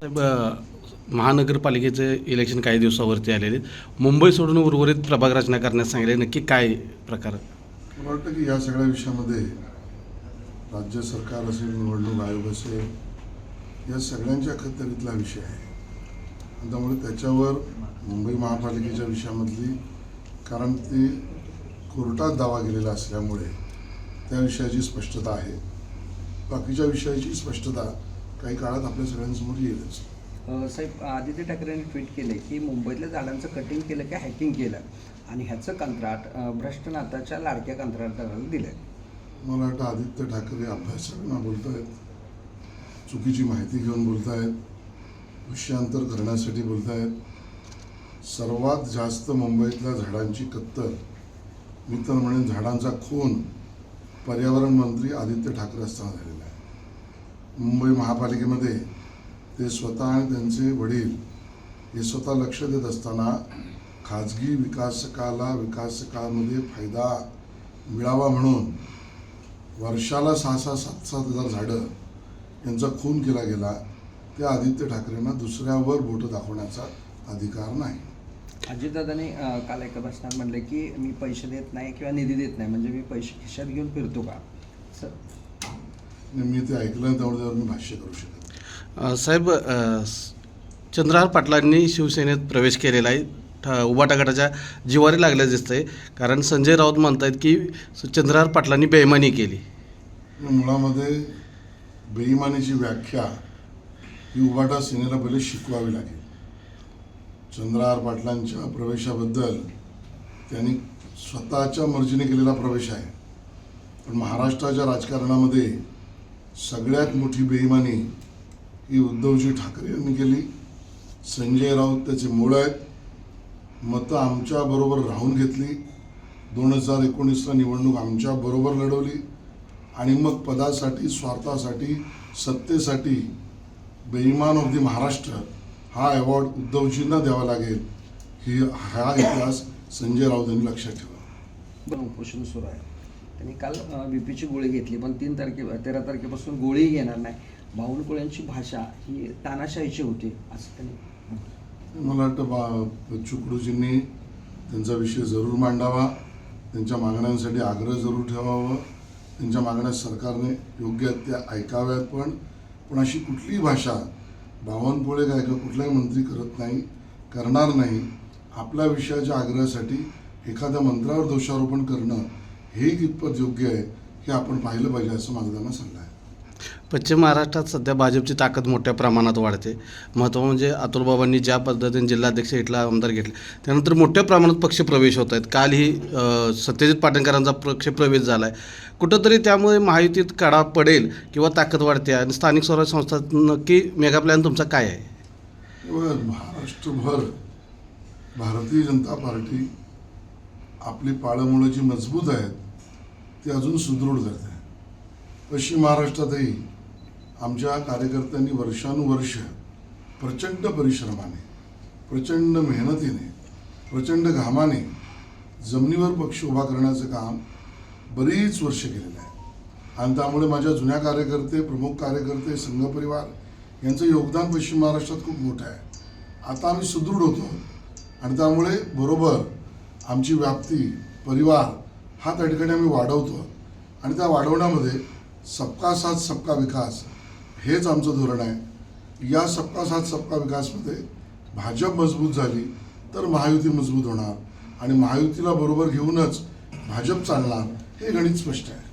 साहेब महानगरपालिकेचे इलेक्शन काही दिवसावरती आलेले मुंबई सोडून उर्वरित प्रभाग रचना करण्यास सांगितले. नक्की काय प्रकार? मला वाटतं की या सगळ्या विषयामध्ये राज्य सरकार असेल निवडणूक आयोग असेल या सगळ्यांच्या अखत्यारीतला विषय आहे. त्यामुळे त्याच्यावर मुंबई महापालिकेच्या विषयामधली कारण ते कोर्टात दावा केलेला असल्यामुळे त्या विषयाची स्पष्टता आहे. बाकीच्या विषयाची स्पष्टता काही काळात आपल्या सगळ्यांसमोर येईलच. साहेब आदित्य ठाकरेंनी ट्विट केलं की मुंबईतल्या झाडांचं कटिंग केलं की हॅकिंग केलं? आणि ह्याचं कंत्राट भ्रष्ट नाथाच्या लाडक्या कंत्राटदाराला दिलं मला वाटतं आदित्य ठाकरे अभ्यासकांना बोलत आहेत चुकीची माहिती घेऊन बोलत आहेत विषयांतर करण्यासाठी बोलत आहेत सर्वात जास्त मुंबईतल्या झाडांची कत्तल मी तर म्हणेन झाडांचा खून पर्यावरण मंत्री आदित्य ठाकरे असताना झालेला आहे. मुंबई महापालिकेमध्ये ते स्वतः आणि त्यांचे वडील हे स्वतः लक्ष देत असताना खाजगी विकासकाला विकासकामध्ये फायदा मिळावा म्हणून वर्षाला सहा सहा सात सात हजार झाडं यांचा खून केला गेला. त्या आदित्य ठाकरेंना दुसऱ्यावर बोटं दाखवण्याचा अधिकार नाही. अजितदादांनी काल एका भाषणात म्हणले की मी पैसे देत नाही किंवा निधी देत नाही म्हणजे मी पैसे खिशात घेऊन फिरतो का? सर मी ते ऐकलं त्यामुळे त्यावर मी भाष्य करू शकत साहेब चंद्रहार पाटलांनी शिवसेनेत प्रवेश केलेला आहे. ठ- उबाटा गटाच्या जिवारी लागल्याचं दिसतंय. कारण संजय राऊत म्हणतायत की चंद्रहार पाटलांनी बेईमानी केली. मुळामध्ये बेईमानीची व्याख्या ही उबाटा सेनेला पहिले शिकवावी लागेल. चंद्रहार पाटलांच्या प्रवेशाबद्दल त्यांनी स्वतःच्या मर्जीने केलेला प्रवेश आहे. पण महाराष्ट्राच्या राजकारणामध्ये सगळ्यात मोठी बेईमानी ही उद्धवजी ठाकरे यांनी केली. संजय राऊत त्याचे मूळ आहेत. मतं आमच्याबरोबर राहून घेतली. दोन हजार एकोणीसला निवडणूक आमच्याबरोबर लढवली. आणि मग पदासाठी स्वार्थासाठी सत्तेसाठी बेईमान ऑफ दी महाराष्ट्र हा अवॉर्ड उद्धवजींना द्यावा लागेल. ही हा इतिहास संजय राऊत यांनी लक्षात ठेवा. पण सुरू आहे. त्यांनी काल बीपीची गोळी घेतली पण तीन तारखे तेरा तारखेपासून गोळी घेणार नाही. बावनकुळ्यांची भाषा ही तानाशाहीची होती असं त्यांनी मला वाटतं बा चुकडूजींनी त्यांचा विषय जरूर मांडावा. त्यांच्या मागण्यांसाठी आग्रह जरूर ठेवावा. त्यांच्या मागण्या सरकारने योग्य त्या ऐकाव्यात पण. पण अशी कुठलीही भाषा बावनकुळे काय का कुठलाही मंत्री करत नाही करणार नाही. आपल्या विषयाच्या आग्रहासाठी एखाद्या मंत्रावर दोषारोपण करणं हे कितपत योग्य आहे हे आपण पाहिलं पाहिजे असं माझा त्यांना आहे पश्चिम महाराष्ट्रात सध्या भाजपची ताकद मोठ्या प्रमाणात वाढते. महत्त्व म्हणजे अतुलबाबांनी ज्या पद्धतीने जिल्हाध्यक्ष इथला आमदार घेतले त्यानंतर मोठ्या प्रमाणात पक्षप्रवेश होत आहेत. काल ही अ, सत्यजित पाटणकरांचा पक्षप्रवेश झाला आहे कुठंतरी त्यामुळे महायुतीत काढा पडेल किंवा ताकद वाढते आणि स्थानिक स्वराज्य संस्था नक्की मेगा प्लॅन तुमचा काय आहे? महाराष्ट्रभर भारतीय जनता पार्टी आपली पाळंमुळं जी मजबूत आहेत ती अजून सुदृढ करते पश्चिम महाराष्ट्रातही आमच्या कार्यकर्त्यांनी वर्षानुवर्ष प्रचंड परिश्रमाने प्रचंड मेहनतीने प्रचंड घामाने जमिनीवर पक्ष उभा करण्याचं काम बरीच वर्ष केलेलं आहे. आणि त्यामुळे माझ्या जुन्या कार्यकर्ते प्रमुख कार्यकर्ते संघपरिवार यांचं योगदान पश्चिम महाराष्ट्रात खूप मोठं आहे. आता आम्ही सुदृढ होतो. आणि त्यामुळे बरोबर आमची व्याप्ती परिवार हा त्या ठिकाणी आम्ही वाढवतो. आणि त्या वाढवण्यामध्ये सबका साथ सबका विकास हेच आमचं धोरण आहे. या सबका साथ सबका विकासमध्ये भाजप मजबूत झाली तर महायुती मजबूत होणार. आणि महायुतीला बरोबर घेऊनच भाजप चालणार हे गणित स्पष्ट आहे.